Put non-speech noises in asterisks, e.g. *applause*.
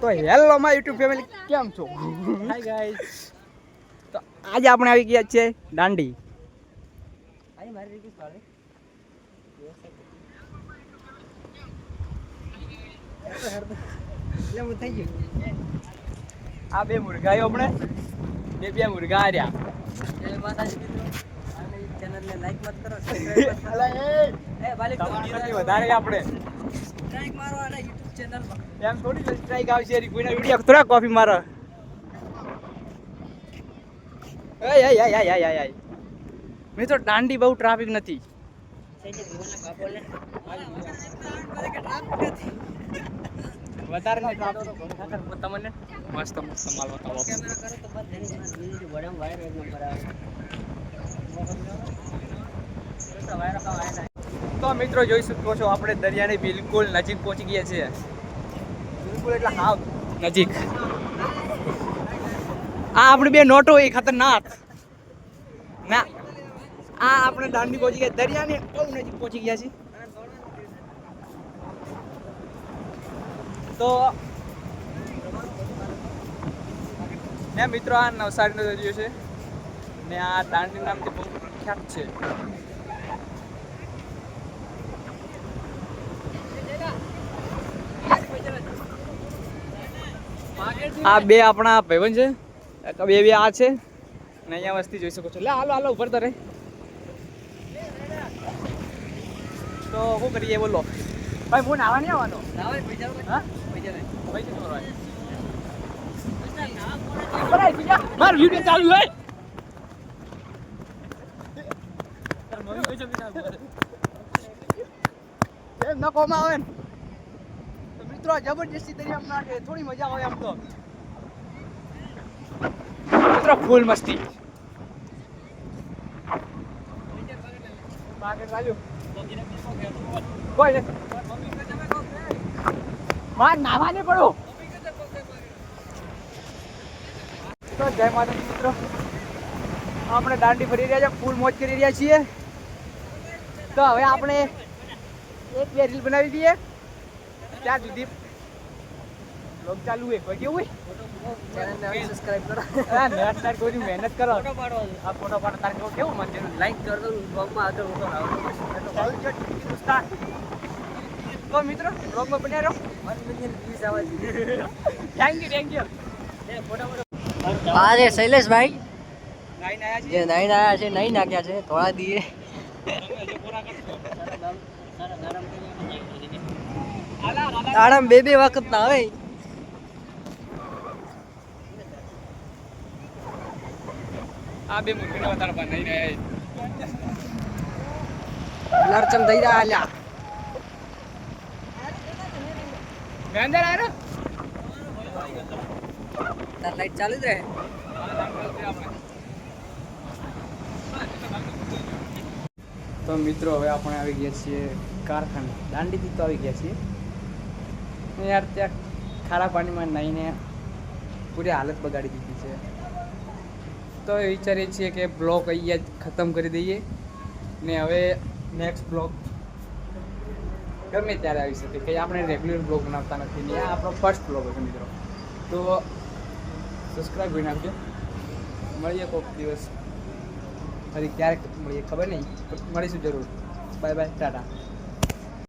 તો hello my YouTube family કેમ છો? હાય ગાઈસ તો આજે આપણે આવી ગયા છે દાંડી. આ બે મુર્ગાઓ આપણે બે બે મુર્ગા આર્યા જય માતાજી મિત્રો. ચેનલને લાઈક મત કરો સબસ્ક્રાઇબ *laughs* એ વાલી તો વધારે આપણે. સ્ટ્રાઇક મારો અને ચેનલમાં એમ થોડી સ્ટ્રાઇક આવશે રી કોઈના વિડિયો થોડા કોફી મારો. એય એય એય એય એય એય. મિત્રો દાંડી બહુ ટ્રાફિક નથી. વધારે તમને મસ્ત મસ્ત માલ બતાવો. તો મિત્રો જોઈ શકો છો આપણે દરિયાની બિલકુલ નજીક પહોંચી ગયા છીએ. નજીક. આ આપણે બે નોટો એ ખતરનાક. ના, આ આપણે દાંડી પહોંચી ગયા. દરિયાને બહુ નજીક પહોંચી ગયા છે તો ને મિત્રો, આ નવસારીનો દરિયો છે ને આ દાંડી નામથી બહુ પ્રખ્યાત છે. આ બે આપણા ભાઈબંધ છે. બે બે આ છે. અને અહીંયા વસ્તી જોઈ શકો છો. લે હાલો હાલો ઉપર તરે તો શું કરીએ બોલો. ભાઈ હું? નાવા નહીં. આવવાનો? મારો વીડિયો ચાલુ હોય. એમ ન કોમાં આવે ને. મિત્રો જબરજસ્તી તરી આમ નાખે, થોડી મજા આવે આમ તો. મિત્રો, ફૂલ મસ્તી. માર નાવા પડો. તો જય માતાજી, મિત્રો. આપણે દાંડી ફરી રહ્યા છે, ફૂલ મોજ કરી રહ્યા છીએ. તો હવે આપણે એક બે રીલ બનાવી દઈએ. ત્યાં સુધી લોક ચાલુ હોય કોઈ કેવું ચેનલને સબસ્ક્રાઇબ કરો. હોય હા મહેનત તાર કોઈ મહેનત કરો. ફોટો પાડો આ ફોટો પાડો તાર કેવું કેવું મન છે? લાઈક કર દો બ્લોગમાં આગળ હું તો મિત્રો બ્લોગમાં બન્યા રહો. 1 મિલિયન વ્યૂઝ આવે થેન્ક યુ થેન્ક યુ આ રે શૈલેષભાઈ. નાઈ નાયા જે નાઈ નાયા છે નાઈ નાખ્યા છે થોડા દીએ. આરામ બે બે વખત ના આવે આ બે મુર્ગીને વધારે બનાવી રહ્યા લરચમ થઈ રહ્યા આલ્યા તાર લાઈટ ચાલુ જ રહે. તો મિત્રો હવે આપણે આવી ગયા છીએ કારખાને. દાંડીથી તો આવી ગયા છીએ. ને યાર ત્યાં ખારા પાણીમાં નાહીને પૂરી હાલત બગાડી દીધી છે. તો વિચારીએ છીએ કે બ્લોક અહીંયા જ ખતમ કરી દઈએ ને હવે નેક્સ્ટ બ્લોક ગમે ત્યારે આવી શકે. કે આપણે રેગ્યુલર બ્લોગ બનાવતા નથી ને આ આપણો ફર્સ્ટ બ્લોગ હશે મિત્રો. તો સબસ્ક્રાઈબ કરી નાખજો. મળીએ કોઈક દિવસ. ફરી ક્યારેક મળીએ, ખબર નહીં. મળીશું જરૂર. Bye bye Tata